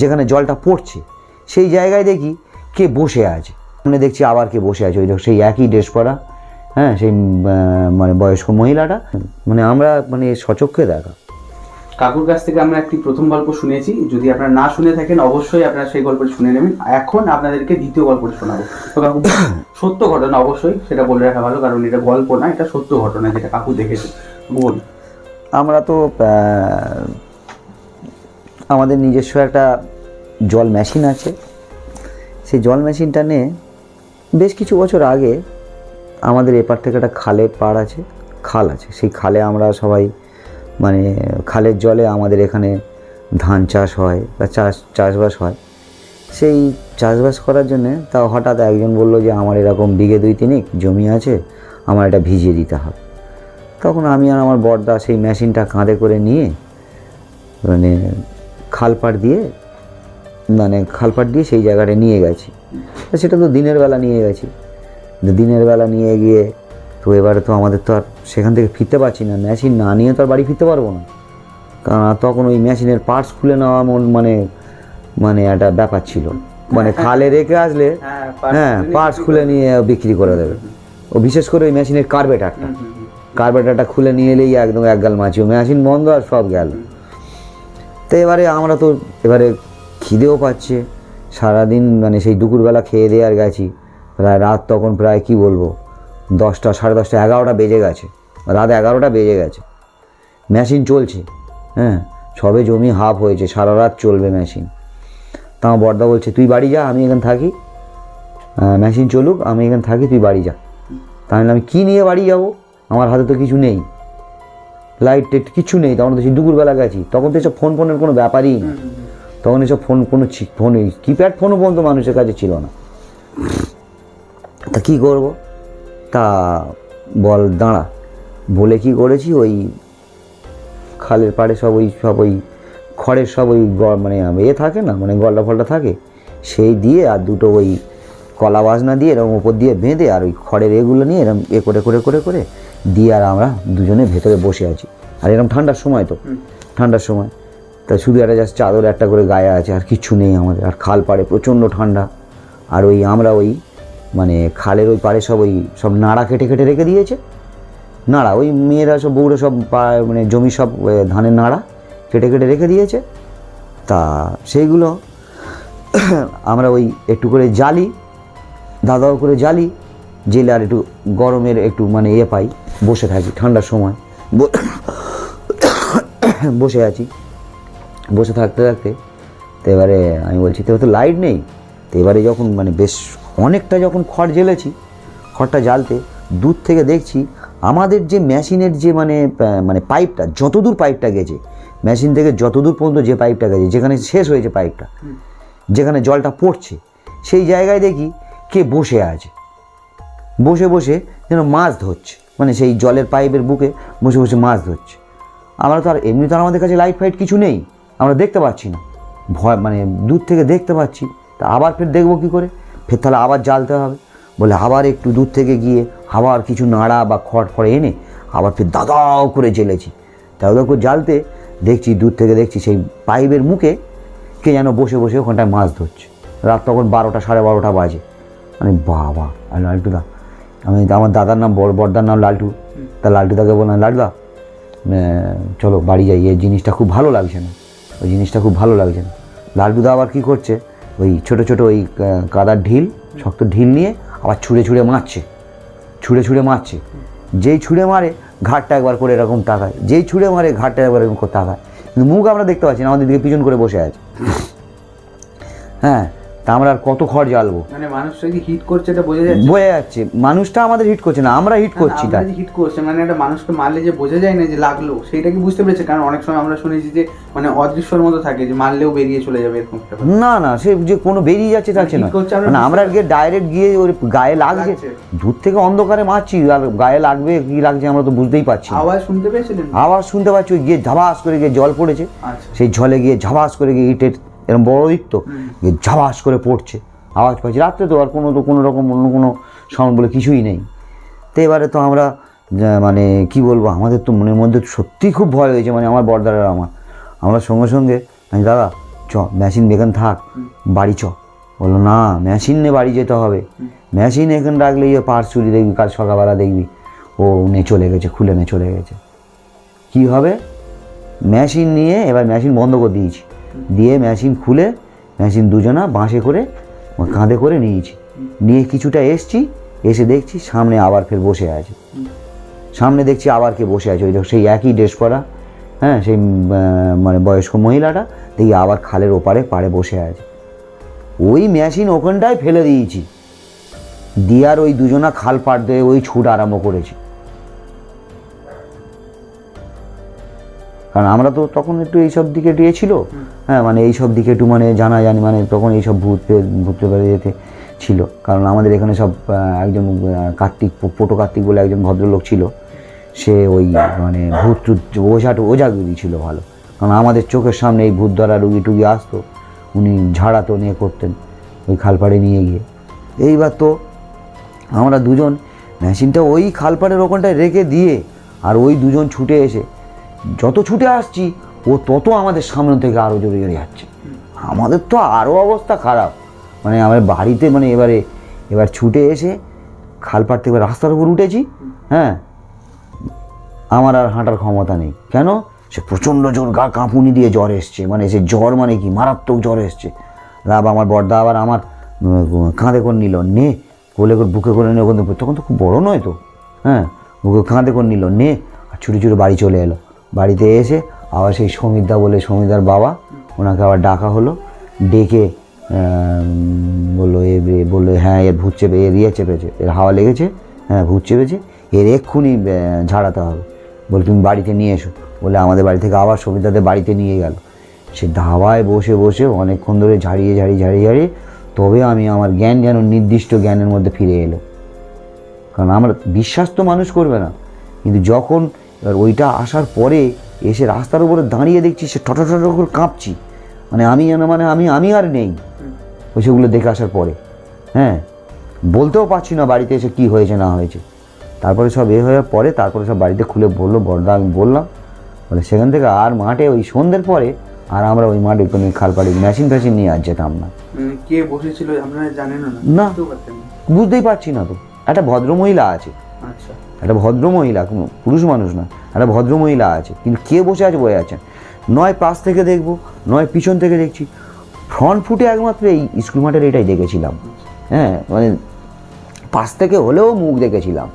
যেখানে জলটা পড়ছে সেই জায়গায় দেখি কে বসে আছে। মানে দেখছি আবার কে বসে আছে ওই সেই একই ড্রেস পরা হ্যাঁ সেই মানে বয়স্ক মহিলাটা। মানে আমরা মানে সচক্ষে দেখা। কাকুর কাছ থেকে আমরা একটি প্রথম গল্প শুনেছি। যদি আপনারা না শুনে থাকেন অবশ্যই আপনারা সেই গল্পটি শুনে নেবেন। এখন আপনাদেরকে দ্বিতীয় গল্পটি শোনাবো। তো কাকু সত্য ঘটনা অবশ্যই সেটা বলে রাখা ভালো কারণ এটা গল্প না এটা সত্য ঘটনা যেটা কাকু দেখেছে। বল আমরা তো আমাদের নিজস্ব একটা জল মেশিন আছে। সেই জল মেশিনটা নিয়ে বেশ কিছু বছর আগে আমাদের এপার থেকে একটা খালের পাড় আছে, খাল আছে। সেই খালে আমরা সবাই মানে খালের জলে আমাদের এখানে ধান চাষ হয় বা চাষ, চাষবাস হয়। সেই চাষবাস করার জন্যে তাও হঠাৎ একজন বলল যে, আমার এরকম বিঘে দুই তিনিক জমি আছে, আমার এটা ভিজিয়ে দিতে হবে। তখন আমি আর আমার বড়দা সেই মেশিনটা কাঁধে করে নিয়ে মানে খালপাড় দিয়ে মানে খালপাড় দিয়ে সেই জায়গাটা নিয়ে গেছি। সেটা তো দিনের বেলা নিয়ে গেছি। দিনের বেলা নিয়ে গিয়ে তো এবারে তো আমাদের তো আর সেখান থেকে ফিরতে পারছি না। মেশিন না নিয়ে তো আর বাড়ি ফিরতে পারব না। কারণ তখন ওই মেশিনের পার্টস খুলে নেওয়া মন মানে মানে একটা ব্যাপার ছিল। মানে খালে রেখে আসলে হ্যাঁ পার্টস খুলে নিয়ে বিক্রি করে দেবে। ও বিশেষ করে ওই মেশিনের কার্বেটারটা কার্বেটারটা খুলে নিয়ে এলেই একদম এক গাল মাছি। মেশিন বন্ধ আর সব গেল। তো এবারে আমরা তো এবারে খিদেও পাচ্ছে। সারাদিন মানে সেই দুপুরবেলা খেয়ে দিয়ে আর গেছি। প্রায় রাত তখন প্রায় কি বলব? দশটা, সাড়ে দশটা, এগারোটা বেজে গেছে। রাত এগারোটা বেজে গেছে। মেশিন চলছে হ্যাঁ? সবে জমি হাফ হয়েছে, সারা রাত চলবে মেশিন। তা বর্দা বলছে, তুই বাড়ি যা, আমি এখানে থাকি। মেশিন চলুক, আমি এখানে থাকি, তুই বাড়ি যা। তাহলে আমি কী নিয়ে বাড়ি যাব? আমার হাতে তো কিছু নেই। লাইট টেট কিছু নেই, তখন তো সেই দুপুরবেলা গেছি। তখন তো এসব ফোন ফোনের কোনো ব্যাপারই না। তখন এসব ফোন কোনো ফোন কিপ্যাড ফোনও পর্যন্ত মানুষের কাছে ছিল না। তা কী করব? তা বল, দাঁড়া। বলে কি করেছি? ওই খালের পাড়ে সব ওই সব ওই খড়ের সব ওই মানে এ থাকে না মানে গলটা ফলটা থাকে, সেই দিয়ে আর দুটো ওই কলা বাজনা দিয়ে এরকম ওপর দিয়ে বেঁধে আর ওই খড়ের এগুলো নিয়ে এরকম এ করে করে করে করে দিয়ে আর আমরা দুজনে ভেতরে বসে আছি। আর এরকম ঠান্ডার সময় তো। ঠান্ডার সময়। তা শুধু একটা জাস্ট চাদর একটা করে গায়ে আছে আর কিচ্ছু নেই আমাদের। আর খাল পাড়ে প্রচণ্ড ঠান্ডা। আর ওই আমরা ওই মানে খালের ওই পাড়ে সব ওই সব নাড়া কেটে কেটে রেখে দিয়েছে। নাড়া ওই মেয়েরা সব বউরা সব পা- মানে জমি সব ধানের নাড়া কেটে কেটে রেখে দিয়েছে। তা সেইগুলো আমরা ওই একটু করে জালি দাদাও করে জালি জেলে আর একটু গরমের একটু মানে ইয়ে পাই। বসে থাকি, ঠান্ডার সময়। বসে আছি। বসে থাকতে থাকতে তো এবারে আমি বলছি তো তো লাইট নেই। তো এবারে যখন মানে বেশ অনেকটা যখন খড় জ্বেলেছি, খড়টা জ্বালতে দূর থেকে দেখছি আমাদের যে মেশিনের যে মানে মানে পাইপটা যতদূর পাইপটা গেছে, মেশিন থেকে যতদূর পর্যন্ত যে পাইপটা গেছে, যেখানে শেষ হয়েছে পাইপটা যেখানে জলটা পড়ছে, সেই জায়গায় দেখি কে বসে আছে। বসে বসে যেন মাছ ধরছে। মানে সেই জলের পাইপের বুকে বসে বসে মাছ ধরছে। আমরা তো আর এমনি তো আমাদের কাছে লাইট ফাইট কিছু নেই, আমরা দেখতে পাচ্ছি না। ভয় মানে দূর থেকে দেখতে পাচ্ছি, তা আবার ফের দেখব কী করে? ফের তাহলে আবার জ্বালতে হবে। বলে আবার একটু দূর থেকে গিয়ে আবার কিছু নাড়া বা খড় ফড় এনে আবার ফের দাদাও করে জ্বেলেছি। দাদা করে জ্বালতে দেখছি, দূর থেকে দেখছি সেই পাইপের মুখে কে যেন বসে বসে ওখানটায় মাছ ধরছে। রাত তখন বারোটা, সাড়ে বারোটা বাজে। মানে বাবা, আর লালটুদা আমি আমার দাদার নাম বড় বড়দার নাম লালটু। তা লালটুদাকে বললাম লালদা চলো বাড়ি যাই। এই জিনিসটা খুব ভালো লাগছে না। ওই জিনিসটা খুব ভালো লাগছে না। লালটুদা আবার কী করছে? ওই ছোট ছোট ওই কাদার ঢিল শক্ত ঢিল নিয়ে আবার ছুঁড়ে ছুঁড়ে মারছে। ছুঁড়ে ছুঁড়ে মারছে। যেই ছুঁড়ে মারে ঘাটটা একবার করে এরকম তাকায় যেই ছুঁড়ে মারে ঘাটটা একবার এরকম করে তাকায় কিন্তু মুখ আমরা দেখতে পাচ্ছি না আমাদের দিকে পিছন করে বসে আছে। হ্যাঁ তা আমরা আর কত খড় জ্বালবো? মানে মানুষটা কি হিট করছে এটা বোঝা যাচ্ছে। বোঝা যাচ্ছে। মানুষটা আমাদের হিট করছে না আমরা হিট করছি তার হিট করছে মানে একটা মানুষকে মারলে যে বোঝা যায় না যে লাগল সেটা কি বুঝতে পেরেছে? কারণ অনেক সময় আমরা শুনেছি যে মানে অদৃশ্যর মতো থাকে যে মারলেও বেরিয়ে চলে যাবে এরকম না না সে যে কোনো বেরিয়ে যাচ্ছে তাছে কি নয়। আমরা মানে আমরা গিয়ে ডাইরেক্ট গিয়ে ওর গায়ে লাগছে। দূর থেকে অন্ধকারে মারছি আর গায়ে লাগবে কি লাগছে আমরা তো বুঝতেই পারছি আওয়াজ শুনতে পেয়েছিলেন? আওয়াজ শুনতে পাচ্ছি ওই গিয়ে ঝাবাস করে গিয়ে জল পড়েছে। আচ্ছা। সেই জলে গিয়ে ঝাবাস করে গিয়ে ইটের এরকম বড় ইট তো ঝাবাস করে পড়ছে আওয়াজ পাচ্ছি। রাত্রে তো আর কোনো তো কোনো রকম অন্য কোনো সাউন্ড বলে কিছুই নেই। তো এবারে তো আমরা মানে কি বলব আমাদের তো মনের মধ্যে সত্যিই খুব ভয় হয়েছে মানে আমার বর্দার আমার। আমরা সঙ্গে সঙ্গে আমি দাদা চ মেশিন এখানে থাক বাড়ি চ। বলল না মেশিন নিয়ে বাড়ি যেতে হবে। মেশিন এখানে রাখলে ইয়ে পার্স চুরি দেখবি কাল সকালবেলা দেখবি। ও নে চলে গেছে খুলে নে চলে গেছে। কি হবে? মেশিন নিয়ে এবার মেশিন বন্ধ করে দিয়েছি। দিয়ে মেশিন খুলে মেশিন দুজনা বাঁশে করে, কাঁধে করে নিয়েছি। নিয়ে কিছুটা এসছি, এসে দেখছি সামনে আবার ফের বসে আছে। সামনে দেখছি আবার কে বসে আছে, ওই সেই একই ড্রেস পরা হ্যাঁ সেই মানে বয়স্ক মহিলাটা, দেখি আবার খালের ওপারে পাড়ে বসে আছে। ওই মেশিন ওখানটায় ফেলে দিয়েছি। দিয়ার ওই দুজনা খাল পাড় দিয়ে ওই ছুট আরম্ভ করেছি। কারণ আমরা তো তখন একটু এইসব দিকে ছিল হ্যাঁ মানে এইসব দিকে একটু মানে জানা জানি মানে তখন এইসব ভূত ভূত প্রেত যেতে ছিল। কারণ আমাদের এখানে সব একজন কার্তিক পটো কার্তিক বলে একজন ভদ্রলোক ছিল। সে ওই মানে ভূত ওঝা ওঝাগুলি ছিল ভালো। কারণ আমাদের চোখের সামনে এই ভূত ধরা রুগী টুগি আসতো, উনি ঝাড়াতো নিয়ে করতেন, ওই খালপাড়ে নিয়ে গিয়ে। এইবার তো আমরা দুজন, মেশিনটা ওই খালপাড়ের ওখানটায় রেখে দিয়ে, আর ওই দুজন ছুটে এসে যত ছুটে আসছি, ও তত আমাদের সামনে থেকে আরও জোরে জোরে যাচ্ছে। আমাদের তো আরও অবস্থা খারাপ। মানে আমার বাড়িতে মানে এবারে, এবার ছুটে এসে খালপাড় থেকে রাস্তার উপর উঠেছি হ্যাঁ? আমার আর হাঁটার ক্ষমতা নেই। কেন? সে প্রচণ্ড জোর গা কাঁপুনি দিয়ে জ্বর এসছে। মানে সে জ্বর মানে কি? মারাত্মক জ্বর এসছে। রাব আমার বর্দা আবার আমার কাঁধে করে নিল। নে, কোলে করে, বুকে করে ওখান তখন তো খুব বড় নয় তো? হ্যাঁ? বুকে কাঁধে করে নিল। নে, আর ছুটি ছুটি বাড়ি চলে এলো। বাড়িতে এসে আবার সেই সমিতদা বলে সমিতার বাবা, ওনাকে আবার ডাকা হলো। ডেকে বলল, এ, এ- বলল হ্যাঁ এর ভূত চেপে, এর ইয়ে চেপেছে, এর হাওয়া লেগেছে হ্যাঁ ভূত চেপেছে, এর এক্ষুনি ঝাড়াতে হবে। বলে, তুমি বাড়িতে নিয়ে এসো। বলে, আমাদের বাড়ি থেকে আবার সবিতাদের বাড়িতে নিয়ে গেল। সে ধাবায় বসে বসে অনেকক্ষণ ধরে ঝাড়িয়ে ঝাড়িয়ে ঝাড়িয়ে ঝাড়িয়ে, তবে আমি আমার জ্ঞান যেন নির্দিষ্ট জ্ঞানের মধ্যে ফিরে এলো। কারণ আমরা, বিশ্বাস তো মানুষ করবে না। কিন্তু যখন এবার ওইটা আসার পরে এসে রাস্তার উপরে দাঁড়িয়ে দেখছি সে টটো টটো করে কাঁপছি। মানে আমি যেন মানে আমি আমি আর নেই। ওই সেগুলো দেখে আসার পরে। হ্যাঁ বলতেও পারছি না বাড়িতে এসে কি হয়েছে না হয়েছে। তারপরে সব এ হয়ে পরে তারপরে সব বাড়িতে খুলে বলল বড়দা আমি বললাম বলে সেখান থেকে আর মাঠে ওই সন্ধ্যের পরে আর আমরা ওই মাঠে কোনো খালপাড়ি মেশিন ফ্যাশিন নিয়ে আর যেতাম না। মানে কে বসেছিল আপনারা জানেন না। বুঝতেই পারছি না তো। একটা ভদ্রমহিলা আছে। আচ্ছা। একটা ভদ্র মহিলা পুরুষ মানুষ না একটা ভদ্র মহিলা আছে কিন্তু কে বসে আছে বয়ে আছেন নয় পাশ থেকে দেখব নয় পিছন থেকে দেখছি। ফ্রন্ট ফুটে একমাত্র এই স্কুল মাঠের এটাই দেখেছিলাম। হ্যাঁ মানে পাশ থেকে হলেও মুখ দেখেছিলাম।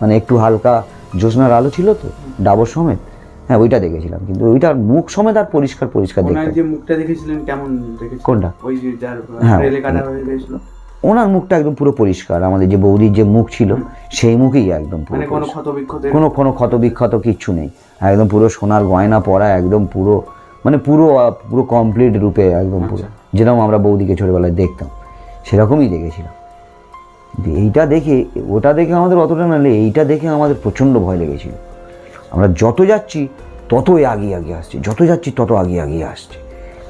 মানে একটু হালকা জ্যোৎস্নার আলো ছিল তো ডাবর সমেত। হ্যাঁ ওইটা দেখেছিলাম কিন্তু ওইটার মুখ সমেত আর পরিষ্কার পরিষ্কার যে মুখটা দেখেছিলেন কেমন দেখেছিলেন? কোনটা? ওই যে যার হ্যাঁ। রেলে কাটা হয়ে গেছিল। ওনার মুখটা একদম পুরো পরিষ্কার। আমাদের যে বৌদির যে মুখ ছিল সেই মুখেই একদম পুরো মানে কোনো কোনো কোনো ক্ষত বিক্ষত কিচ্ছু নেই। একদম পুরো সোনার গয়না পরা একদম পুরো মানে পুরো পুরো কমপ্লিট রূপে একদম পুরো। যেরকম আমরা বৌদিকে ছোটোবেলায় দেখতাম সেরকমই দেখেছিলাম। এইটা দেখে ওটা দেখে আমাদের অতটা না লে- এইটা দেখে আমাদের প্রচণ্ড ভয় লেগেছিল। আমরা যত যাচ্ছি ততই আগিয়ে আগিয়ে আসছি। যত যাচ্ছি তত আগিয়ে আগিয়ে আসছে।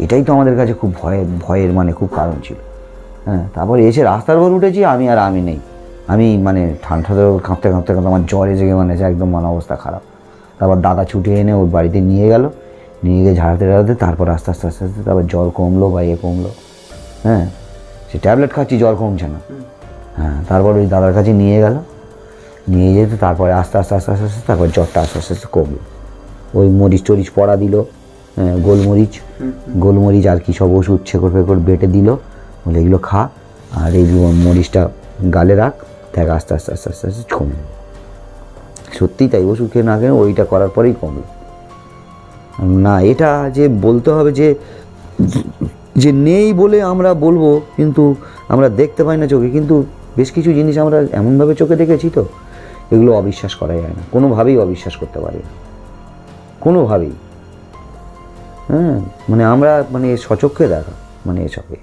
এটাই তো আমাদের কাছে খুব ভয়ের ভয়ের মানে খুব কারণ ছিল। হ্যাঁ তারপরে এসে রাস্তার উপর উঠেছি আমি আর আমি নেই। আমি মানে ঠান্ডা ধরে কাঁপতে কাঁপতে কাঁপতে আমার জ্বর এসে গিয়ে মানে যে একদম মানে অবস্থা খারাপ। তারপর দাদা ছুটে এনে ওর বাড়িতে নিয়ে গেল। নিয়ে গিয়ে ঝাড়াতে ঝাড়াতে তারপর আস্তে আস্তে আস্তে আস্তে তারপর জ্বর কমলো বা ইয়ে কমলো। হ্যাঁ সে ট্যাবলেট খাচ্ছি জ্বর কমছে না। হ্যাঁ তারপর ওই দাদার কাছে নিয়ে গেল। নিয়ে যেতে তারপরে আস্তে আস্তে আস্তে আস্তে আস্তে তারপর জ্বরটা আস্তে আস্তে আস্তে কমলো। ওই মরিচ টরিচ পড়া দিল হ্যাঁ, গোলমরিচ। গোলমরিচ আর কি সব ওষুধ ছেকর ফেকর বেটে দিল। বলে, এগুলো খা, আর এই মরিচটা গালে রাখ, দেখ, আস্তে আস্তে আস্তে আস্তে আস্তে কমলো সত্যিই তাই, ওষুধ খেয়ে না খেয়ে ওইটা করার পরেই কমলো না, এটা যে বলতে হবে যে যে নেই বলে আমরা বলব, কিন্তু আমরা দেখতে পাই না চোখে, কিন্তু বেশ কিছু জিনিস আমরা এমনভাবে চোখে দেখেছি তো, এগুলো অবিশ্বাস করা যায় না। কোনোভাবেই অবিশ্বাস করতে পারি না। কোনোভাবেই। হ্যাঁ মানে আমরা মানে সচক্ষে দেখা মানে এসবে।